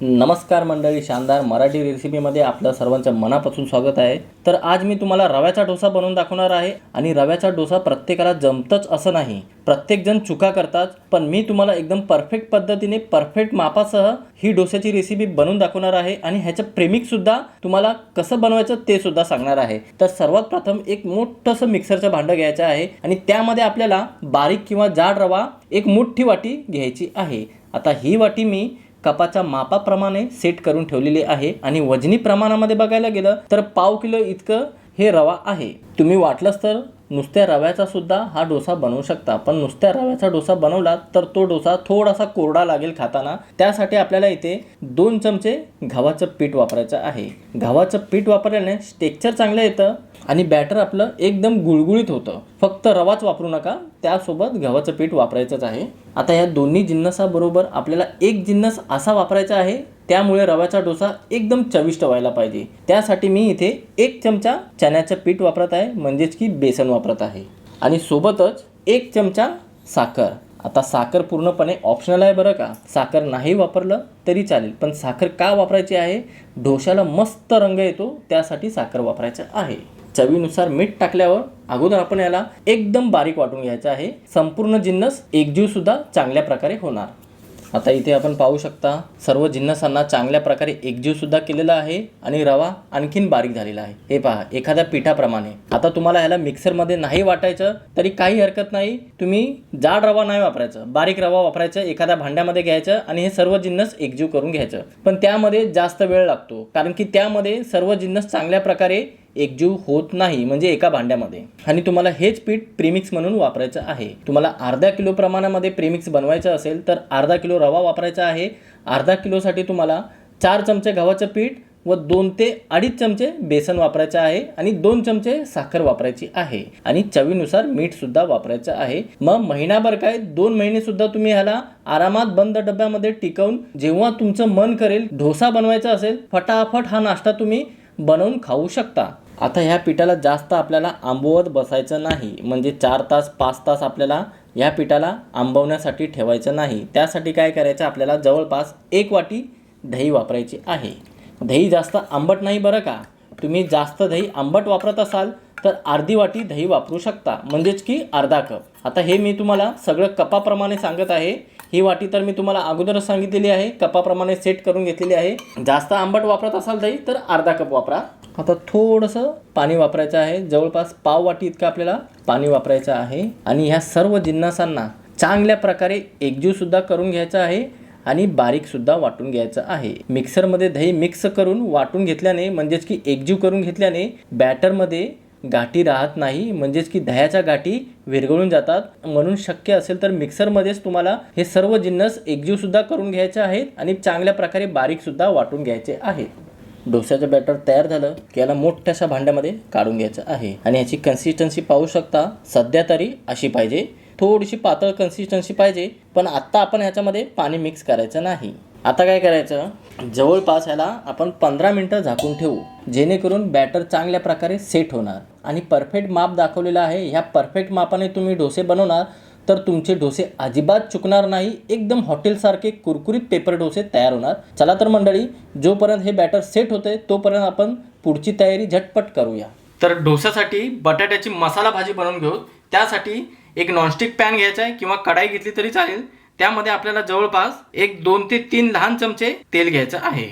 नमस्कार मंडळी शानदार मराठी रेसिपीमध्ये आपलं सर्वांचं मनापासून स्वागत आहे. तर आज मी तुम्हाला रव्याचा डोसा बनवून दाखवणार आहे आणि रव्याचा डोसा प्रत्येकाला जमतच असं नाही. प्रत्येकजण चुका करतात पण मी तुम्हाला एकदम परफेक्ट पद्धतीने परफेक्ट मापासह ही डोस्याची रेसिपी बनवून दाखवणार आहे आणि ह्याचं प्रेमिकसुद्धा तुम्हाला कसं बनवायचं ते सुद्धा सांगणार आहे. तर सर्वात प्रथम एक मोठंसं मिक्सरचं भांडं घ्यायचं आहे आणि त्यामध्ये आपल्याला बारीक किंवा जाड रवा एक मोठी वाटी घ्यायची आहे. आता ही वाटी मी कपाच्या मापाप्रमाणे सेट करून ठेवलेली आहे आणि वजनी प्रमाणामध्ये बघायला गेलं तर पाव किलो इतकं हे रवा आहे. तुम्ही वाटलंच तर नुसत्या रव्याचा सुद्धा हा डोसा बनवू शकता. पण नुसत्या रव्याचा डोसा बनवला तर तो डोसा थोडासा कोरडा लागेल खाताना. त्यासाठी आपल्याला इथे दोन चमचे गव्हाचं पीठ वापरायचं आहे. गव्हाचं पीठ वापरल्याने टेक्स्चर चांगलं येतं आणि बॅटर आपलं एकदम गुळगुळीत होतं. फक्त रवाच वापरू नका. त्यासोबत गव्हाचं पीठ वापरायचंच आहे. आता या दोन्ही जिन्नसाबरोबर आपल्याला एक जिन्नस असा वापरायचा आहे त्यामुळे रव्याचा डोसा एकदम चविष्ट व्हायला पाहिजे. त्यासाठी मी इथे एक चमचा चण्याचं पीठ वापरत आहे म्हणजेच की बेसन वापरत आहे. आणि सोबतच एक चमचा साखर. आता साखर पूर्णपणे ऑप्शनल आहे बरं का? साखर नाही वापरलं तरी चालेल पण साखर का वापरायची आहे? डोशाला मस्त रंग येतो त्यासाठी साखर वापरायचं आहे. चवीनुसार मीठ टाकल्यावर अगोदर आपण याला एकदम बारीक वाटून घ्यायचं आहे. संपूर्ण जिन्नस एकजीव सुद्धा चांगल्या प्रकारे होणार. आता इथे आपण पाहू शकता सर्व जिन्नसांना चांगल्या प्रकारे एकजीव सुद्धा केलेला आहे आणि रवा आणखीन बारीक झालेला आहे. हे पहा एखाद्या पिठाप्रमाणे. आता तुम्हाला ह्याला मिक्सरमध्ये नाही वाटायचं तरी काही हरकत नाही. तुम्ही जाड रवा नाही वापरायचं बारीक रवा वापरायचं एखाद्या भांड्यामध्ये घ्यायचं आणि हे सर्व जिन्नस एकजीव करून घ्यायचं. पण त्यामध्ये जास्त वेळ लागतो कारण की त्यामध्ये सर्व जिन्नस चांगल्या प्रकारे एकजीव होत नाही म्हणजे एका भांड्यामध्ये. आणि तुम्हाला हेच पीठ प्रीमिक्स म्हणून वापरायचं आहे. तुम्हाला अर्धा किलो प्रमाणामध्ये प्रीमिक्स बनवायचं असेल तर अर्धा किलो रवा वापरायचा आहे. अर्धा किलोसाठी तुम्हाला चार चमचे गव्हाचं पीठ व दोन ते अडीच चमचे बेसन वापरायचं आहे आणि दोन चमचे साखर वापरायची आहे. आणि चवीनुसार मीठ सुद्धा वापरायचं आहे. मग महिनाभर काय? दोन महिने सुद्धा तुम्ही ह्याला आरामात बंद डब्यामध्ये टिकवून जेव्हा तुमचं मन करेल डोसा बनवायचा असेल फटाफट हा नाश्ता तुम्ही बनवून खाऊ शकता. आता ह्या पिठाला जास्त आपल्याला आंबवत बसायचं नाही म्हणजे चार तास पाच तास आपल्याला ह्या पिठाला आंबवण्यासाठी ठेवायचं नाही. त्यासाठी काय करायचं? आपल्याला जवळपास एक वाटी दही वापरायची आहे. दही जास्त आंबट नाही बरं का? तुम्ही जास्त दही आंबट वापरत असाल तर अर्धी वाटी दही वापरू शकता. म्हणजेच की अर्धा कप. आता हे मी तुम्हाला सगळं कपाप्रमाणे सांगत आहे. ही वाटी तर मी तुम्हाला अगोदरच सांगितलेली आहे. कपाप्रमाणे सेट करून घेतलेली आहे. जास्त आंबट वापरत असाल दही तर अर्धा कप वापरा. आता थोडंसं पाणी वापरायचं आहे. जवळपास पाव वाटी इतकं आपल्याला पाणी वापरायचं आहे. आणि ह्या सर्व जिन्नसांना चांगल्या प्रकारे एकजीवसुद्धा करून घ्यायचं आहे आणि बारीकसुद्धा वाटून घ्यायचं आहे. मिक्सरमध्ये दही मिक्स करून वाटून घेतल्याने म्हणजेच की एकजीव करून घेतल्याने बॅटरमध्ये गाठी राहत नाही. म्हणजेच की दह्याच्या गाठी विरघळून जातात. म्हणून शक्य असेल तर मिक्सरमध्येच तुम्हाला हे सर्व जिन्नस एकजीवसुद्धा करून घ्यायचे आहेत आणि चांगल्या प्रकारे बारीकसुद्धा वाटून घ्यायचे आहेत. डोस्याचं बॅटर तयार झालं की याला मोठ्याशा भांड्यामध्ये काढून घ्यायचं आहे. आणि याची कन्सिस्टन्सी पाहू शकता सध्या तरी अशी पाहिजे. थोडीशी पातळ कन्सिस्टन्सी पाहिजे पण आत्ता आपण ह्याच्यामध्ये पाणी मिक्स करायचं नाही. आता काय करायचं? जवळपास ह्याला आपण पंधरा मिनटं झाकून ठेवू. जेणेकरून बॅटर चांगल्या प्रकारे सेट होणार. आणि परफेक्ट माप दाखवलेलं आहे. ह्या परफेक्ट मापाने तुम्ही डोसे बनवणार. तर तुमचे डोसे अजिबात चुकणार नाही. एकदम हॉटेलसारखे कुरकुरीत पेपर डोसे तयार होणार. चला तर मंडळी जोपर्यंत हे बॅटर सेट होते तोपर्यंत आपण पुढची तयारी झटपट करूया. तर डोस्यासाठी बटाट्याची मसाला भाजी बनवून घेऊ. त्यासाठी एक नॉनस्टिक पॅन घ्यायचा आहे किंवा कढाई घेतली तरी चालेल. त्यामध्ये आपल्याला जवळपास एक दोन ते तीन लहान चमचे तेल घ्यायचं आहे.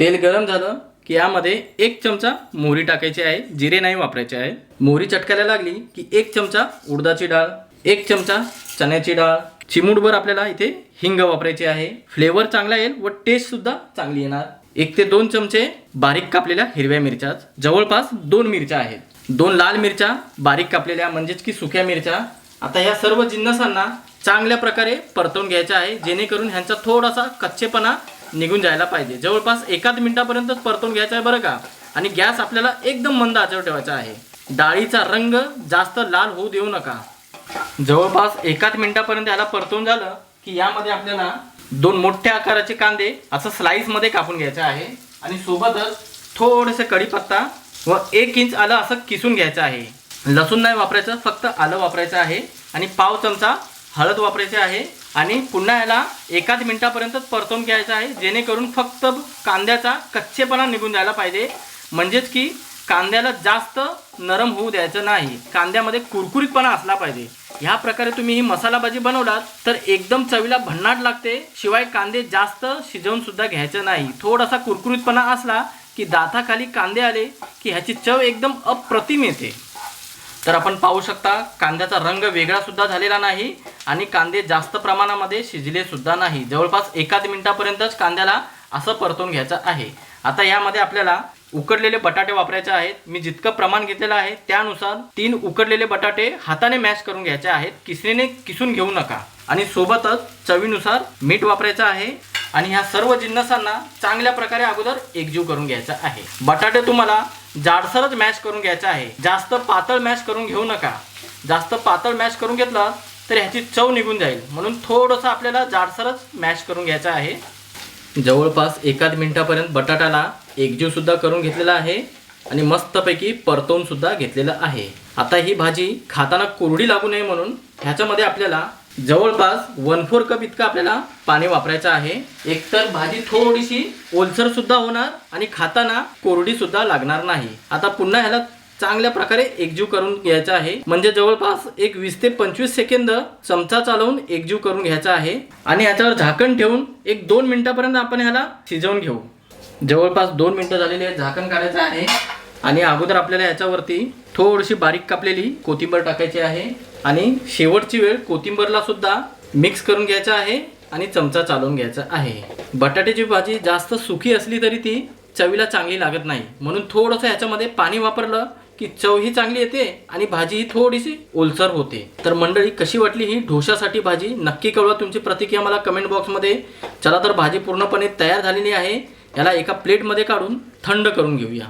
तेल गरम झालं की यामध्ये एक चमचा मोहरी टाकायची आहे जिरे नाही वापरायचे आहे. मोहरी चटकायला लागली की एक चमचा उडदाची डाळ एक चमचा चण्याची डाळ. चिमूटभर आपल्याला इथे हिंग वापरायची आहे. फ्लेवर चांगला येईल व टेस्ट सुद्धा चांगली येणार. एक ते दोन चमचे बारीक कापलेल्या हिरव्या मिरच्या. जवळपास दोन मिरच्या आहेत. दोन लाल मिरच्या बारीक कापलेल्या म्हणजेच की सुक्या मिरच्या. आता ह्या सर्व जिन्नसांना चांगल्या प्रकारे परतवून घ्यायच्या आहे. जेणेकरून ह्यांचा थोडासा कच्चेपणा निघून जायला पाहिजे. जवळपास एकाच मिनिटापर्यंतच परतवून घ्यायचा आहे बरं का? आणि गॅस आपल्याला एकदम मंद आचर ठेवायचा आहे. डाळीचा रंग जास्त लाल होऊ देऊ नका. जवळपास एकाच मिनिटापर्यंत याला परतून झालं की यामध्ये आपल्याला दोन मोठ्या आकाराचे कांदे असं स्लाईसमध्ये कापून घ्यायचे आहे. आणि सोबतच थोडेसे कढीपत्ता व एक इंच आलं असं किसून घ्यायचं आहे. लसूण नाही वापरायचं फक्त आलं वापरायचं आहे. आणि पाव चमचा हळद वापरायची आहे. आणि पुन्हा याला एकाच मिनिटापर्यंतच परतून घ्यायचं आहे. जेणेकरून फक्त कांद्याचा कच्चेपणा निघून जायला पाहिजे. म्हणजेच की कांद्याला जास्त नरम होऊ द्यायचं नाही. कांद्यामध्ये कुरकुरीतपणा असला पाहिजे. ह्या प्रकारे तुम्ही ही मसाला भाजी बनवलात तर एकदम चवीला भन्नाट लागते. शिवाय कांदे जास्त शिजवून सुद्धा घ्यायचं नाही. थोडासा कुरकुरीतपणा असला की दाताखाली कांदे आले की ह्याची चव एकदम अप्रतिम येते. तर आपण पाहू शकता कांद्याचा रंग वेगळा सुद्धा झालेला नाही आणि कांदे जास्त प्रमाणामध्ये शिजले सुद्धा नाही. जवळपास एकाच मिनिटापर्यंतच कांद्याला असं परतून घ्यायचं आहे. आता यामध्ये आपल्याला उकडलेले बटाटे वापरायचे आहेत. मी जितकं प्रमाण घेतलेलं आहे त्यानुसार तीन उकडलेले बटाटे हाताने मॅश करून घ्यायचे आहेत. किसणीने किसून घेऊ नका. आणि सोबतच चवीनुसार मीठ वापरायचं आहे. आणि ह्या सर्व जिन्नसांना चांगल्या प्रकारे अगोदर एकजीव करून घ्यायचा आहे. बटाटे तुम्हाला जाडसरच मॅश करून घ्यायचा आहे. जास्त पातळ मॅश करून घेऊ नका. जास्त पातळ मॅश करून घेतला तर ह्याची चव निघून जाईल. म्हणून थोडंसं आपल्याला जाडसरच मॅश करून घ्यायचं आहे. जवळपास एकाच मिनिटापर्यंत बटाट्याला एकजीवसुद्धा करून घेतलेला आहे आणि मस्तपैकी परतवूनसुद्धा घेतलेलं आहे. आता ही भाजी खाताना कोरडी लागू नये म्हणून ह्याच्यामध्ये आपल्याला जवळपास वन फोर कप इतकं आपल्याला पाणी वापरायचं आहे. एकतर भाजी थोडीशी ओलसरसुद्धा होणार आणि खाताना कोरडीसुद्धा लागणार नाही. आता पुन्हा ह्याला चांगल्या प्रकारे एकजीव करून घ्यायचा आहे. म्हणजे जवळपास एक वीस ते पंचवीस सेकंद चमचा चालवून एकजीव करून घ्यायचा आहे. आणि याच्यावर झाकण ठेवून एक दोन मिनिटापर्यंत आपण ह्याला शिजवून घेऊ. जवळपास दोन मिनिटं झालेली आहेत झाकण काढायचं आहे. आणि अगोदर आपल्याला याच्यावरती थोडीशी बारीक कापलेली कोथिंबर टाकायची आहे. आणि शेवटची वेळ कोथिंबरला सुद्धा मिक्स करून घ्यायचा आहे. आणि चमचा चालवून घ्यायचा आहे. बटाट्याची भाजी जास्त सुकी असली तरी ती चवीला चांगली लागत नाही. म्हणून थोडंसं ह्याच्यामध्ये पाणी वापरलं की चव ही चांगली येते आणि भाजी ही थोडीशी ओलसर होते. तर मंडळी कशी वाटली ही ढोशासाठी भाजी? नक्की कळवा तुमची प्रतिक्रिया मला कमेंट बॉक्समध्ये चला तर भाजी पूर्णपणे तयार झालेली आहे. याला एका प्लेटमध्ये काढून थंड करून घेऊया.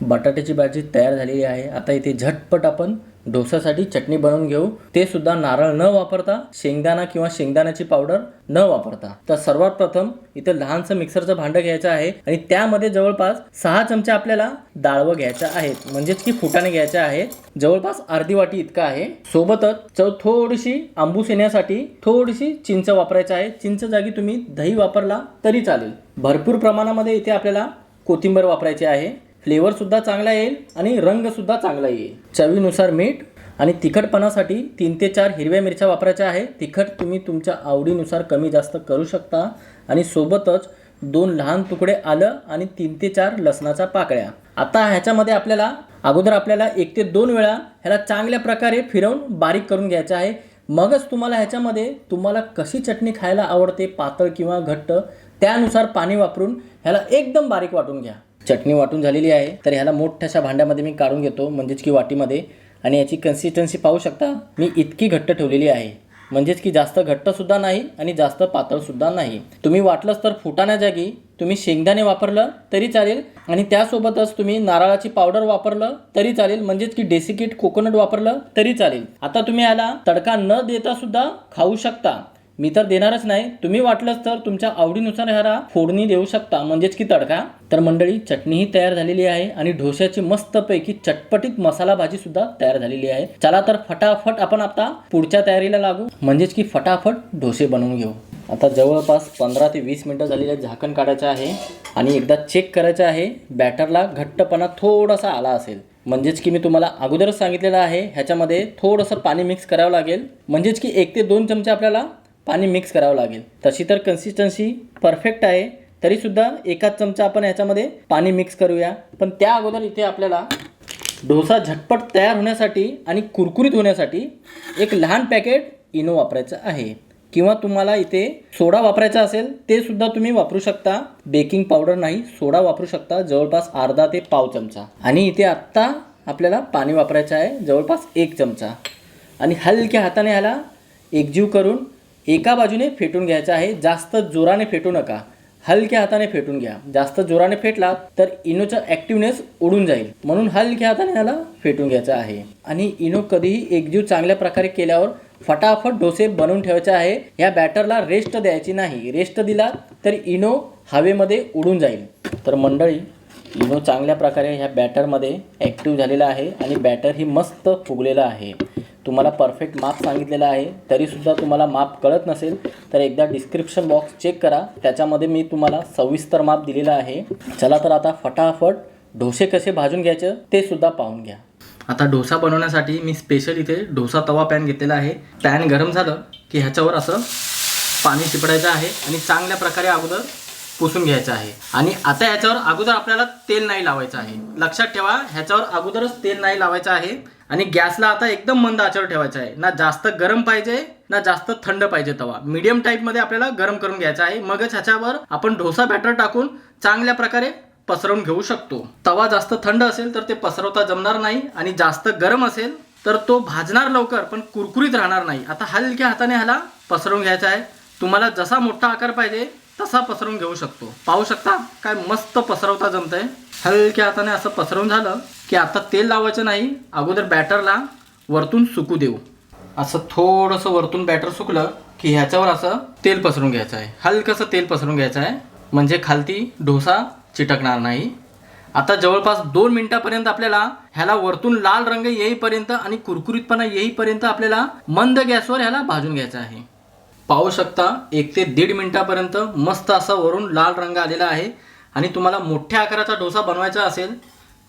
बटाट्याची भाजी तयार झालेली आहे. आता इथे झटपट आपण डोसासाठी चटणी बनवून घेऊ. ते सुद्धा नारळ न वापरता शेंगदाणा किंवा शेंगदाण्याची पावडर न वापरता. तर सर्वात प्रथम इथं लहानसं मिक्सरचं भांडं घ्यायचं आहे आणि त्यामध्ये जवळपास सहा चमचे आपल्याला डाळवं घ्यायचं आहेत म्हणजेच की फुटाणे घ्यायचे आहेत जवळपास अर्धी वाटी इतका आहे. सोबतच चव थोडीशी आंबूस येण्यासाठी थोडीशी चिंच वापरायचं आहे. चिंच जागी तुम्ही दही वापरला तरी चालेल. भरपूर प्रमाणामध्ये इथे आपल्याला कोथिंबर वापरायची आहे. फ्लेवरसुद्धा चांगला येईल आणि रंगसुद्धा चांगला येईल. चवीनुसार मीठ आणि तिखटपणासाठी तीन ते चार हिरव्या मिरच्या वापरायच्या आहे तिखट तुम्ही तुमच्या आवडीनुसार कमी जास्त करू शकता आणि सोबतच दोन लहान तुकडे आलं आणि तीन ते चार लसणाच्या पाकळ्या. आता ह्याच्यामध्ये आपल्याला अगोदर आपल्याला एक ते दोन वेळा ह्याला चांगल्या प्रकारे फिरवून बारीक करून घ्यायचं आहे. मगच तुम्हाला ह्याच्यामध्ये तुम्हाला कशी चटणी खायला आवडते पातळ किंवा घट्ट त्यानुसार पाणी वापरून ह्याला एकदम बारीक वाटून घ्या. चटणी वाटून झालेली आहे तर ह्याला मोठ्याशा भांड्यामध्ये मी काढून घेतो म्हणजेच की वाटीमध्ये. आणि याची कन्सिस्टन्सी पाहू शकता मी इतकी घट्ट ठेवलेली आहे. म्हणजेच की जास्त घट्टसुद्धा नाही आणि जास्त पातळसुद्धा नाही. तुम्ही वाटलंच तर फुटाण्या जागी तुम्ही शेंगदाणे वापरलं तरी चालेल आणि त्यासोबतच तुम्ही नारळाची पावडर वापरलं तरी चालेल म्हणजेच की डेसिकेट कोकोनट वापरलं तरी चालेल. आता तुम्ही याला तडका न देता सुद्धा खाऊ शकता. मी तर देणारच नाही. तुम्ही वाटलंच तर तुमच्या आवडीनुसार ह्याला फोडणी देऊ शकता. म्हणजेच की तडका. तर मंडळी चटणीही तयार झालेली आहे आणि ढोश्याची मस्तपैकी चटपटीत मसाला भाजी सुद्धा तयार झालेली आहे. चला तर फटाफट आपण आता पुढच्या तयारीला लागू. म्हणजेच की फटाफट डोसे बनवून घेऊ. आता जवळपास पंधरा ते वीस मिनटं झालेलं झाकण काढायचं आहे आणि एकदा चेक करायचं आहे. बॅटरला घट्टपणा थोडासा आला असेल. म्हणजेच की मी तुम्हाला अगोदरच सांगितलेलं आहे. ह्याच्यामध्ये थोडंसं पाणी मिक्स करावं लागेल. म्हणजेच की एक ते दोन चमचे आपल्याला पाणी मिक्स करावं लागेल. तशी तर कन्सिस्टन्सी परफेक्ट आहे. तरीसुद्धा एकाच चमचा आपण ह्याच्यामध्ये पाणी मिक्स करूया. पण त्या अगोदर इथे आपल्याला डोसा झटपट तयार होण्यासाठी आणि कुरकुरीत होण्यासाठी एक लहान पॅकेट इनो वापरायचं आहे. किंवा तुम्हाला इथे सोडा वापरायचा असेल ते सुद्धा तुम्ही वापरू शकता. बेकिंग पावडर नाही सोडा वापरू शकता. जवळपास अर्धा ते पाव चमचा. आणि इथे आत्ता आपल्याला पाणी वापरायचं आहे जवळपास एक चमचा. आणि हलक्या हाताने ह्याला एकजीव करून एका बाजूने फेटून घ्यायचं आहे जास्त जोराने फेटू नका. हलक्या हाताने फेटून घ्या. जास्त जोराने फेटला तर इनोचा ॲक्टिवनेस उडून जाईल. म्हणून हलक्या हाताने याला फेटून घ्यायचं आहे. आणि इनो कधीही एकजीव चांगल्या प्रकारे केल्यावर फटाफट डोसे बनवून ठेवायचे आहे. या बॅटरला रेस्ट द्यायची नाही. रेस्ट दिला तर इनो हवेमध्ये उडून जाईल. तर मंडळी इनो चांगल्या प्रकारे ह्या बॅटरमध्ये ॲक्टिव्ह झालेला आहे आणि बॅटर ही मस्त फुगलेलं आहे. तुम्हाला परफेक्ट माप सांगितलेला आहे तरीसुद्धा तुम्हाला माप कळत नसेल तर एकदा डिस्क्रिप्शन बॉक्स चेक करा. त्याच्यामध्ये मी तुम्हाला सविस्तर माप दिलेलं आहे. चला तर आता फटाफट डोसे कसे भाजून घ्यायचे ते सुद्धा पाहून घ्या. आता डोसा बनवण्यासाठी मी स्पेशल इथे डोसा तवा पॅन घेतलेला आहे. पॅन गरम झालं की ह्याच्यावर असं पाणी शिपडायचं आहे आणि चांगल्या प्रकारे अगोदर पुसून घ्यायचं आहे. आणि आता ह्याच्यावर अगोदर आपल्याला तेल नाही लावायचं आहे. लक्षात ठेवा ह्याच्यावर अगोदरच तेल नाही लावायचं आहे. आणि गॅसला आता एकदम मंद आचेवर ठेवायचा आहे. ना जास्त गरम पाहिजे ना जास्त थंड पाहिजे तवा. मीडियम टाईपमध्ये आपल्याला गरम करून घ्यायचा आहे. मगच ह्याच्यावर आपण डोसा बॅटर टाकून चांगल्या प्रकारे पसरवून घेऊ शकतो. तवा जास्त थंड असेल तर ते पसरवता जमणार नाही आणि जास्त गरम असेल तर तो भाजणार लवकर पण कुरकुरीत राहणार नाही. आता हलक्या हाताने ह्याला पसरवून घ्यायचा आहे. तुम्हाला जसा मोठा आकार पाहिजे तसा पसरवून घेऊ शकतो. पाहू शकता? काय मस्त पसरवता जमतंय. हलक्या हाताने असं पसरवून झालं. की आता तेल लावायचं नाही अगोदर बॅटरला वरतून सुकू देऊ. असं थोडंसं वरतून बॅटर सुकलं की ह्याच्यावर असं तेल पसरून घ्यायचं आहे. हलकंसं तेल पसरून घ्यायचं आहे. म्हणजे खालती डोसा चिटकणार नाही. आता जवळपास दोन मिनिटापर्यंत आपल्याला ह्याला वरतून लाल रंग येईपर्यंत आणि कुरकुरीतपणा येईपर्यंत आपल्याला मंद गॅसवर ह्याला भाजून घ्यायचं आहे. पाहू शकता एक ते दीड मिनिटापर्यंत मस्त असा वरून लाल रंग आलेला आहे. आणि तुम्हाला मोठ्या आकाराचा डोसा बनवायचा असेल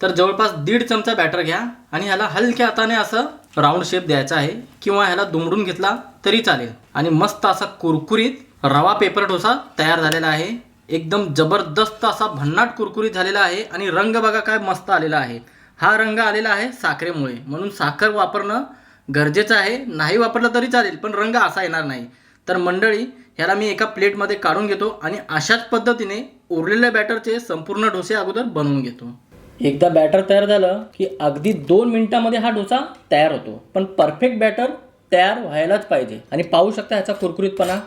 तर जवळपास दीड चमचा बॅटर घ्या आणि ह्याला हलक्या हाताने असं राऊंड शेप द्यायचा आहे. किंवा ह्याला दुमडून घेतला तरी चालेल. आणि मस्त असा कुरकुरीत रवा पेपर डोसा तयार झालेला आहे. एकदम जबरदस्त असा भन्नाट कुरकुरीत झालेला आहे आणि रंग बघा काय मस्त आलेला आहे. हा रंग आलेला आहे साखरेमुळे. म्हणून साखर वापरणं गरजेचं आहे. नाही वापरलं तरी चालेल पण रंग असा येणार नाही. तर मंडळी ह्याला मी एका प्लेटमध्ये काढून घेतो आणि अशाच पद्धतीने उरलेल्या बॅटरचे संपूर्ण डोसे अगोदर बनवून घेतो. एकदा बॅटर तयार झालं की अगदी दोन मिनिटामध्ये हा डोसा तयार होतो. पण परफेक्ट बॅटर तयार व्हायलाच पाहिजे. आणि पाहू शकता ह्याचा कुरकुरीतपणा.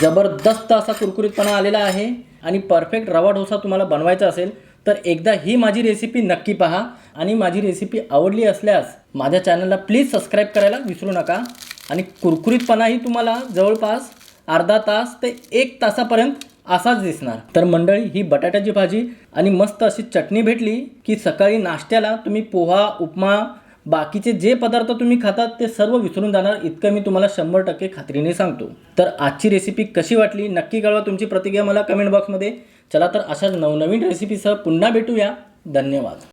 जबरदस्त असा कुरकुरीतपणा आलेला आहे. आणि परफेक्ट रवा डोसा तुम्हाला बनवायचा असेल तर एकदा ही माझी रेसिपी नक्की पहा. आणि माझी रेसिपी आवडली असल्यास माझ्या चॅनलला प्लीज सबस्क्राईब करायला विसरू नका. आणि कुरकुरीतपणाही तुम्हाला जवळपास अर्धा तास ते एक तासापर्यंत असाच दिसणार. तर मंडळी ही बटाट्याची भाजी आणि मस्त अशी चटणी भेटली की सकाळी नाश्त्याला तुम्ही पोहा उपमा बाकीचे जे पदार्थ तुम्ही खातात ते सर्व विसरून जाणार. इतकं मी तुम्हाला शंभर टक्के खात्रीने सांगतो. तर आजची रेसिपी कशी वाटली? नक्की कळवा तुमची प्रतिक्रिया मला कमेंट बॉक्समध्ये चला तर अशाच नवनवीन रेसिपीसह पुन्हा भेटूया. धन्यवाद.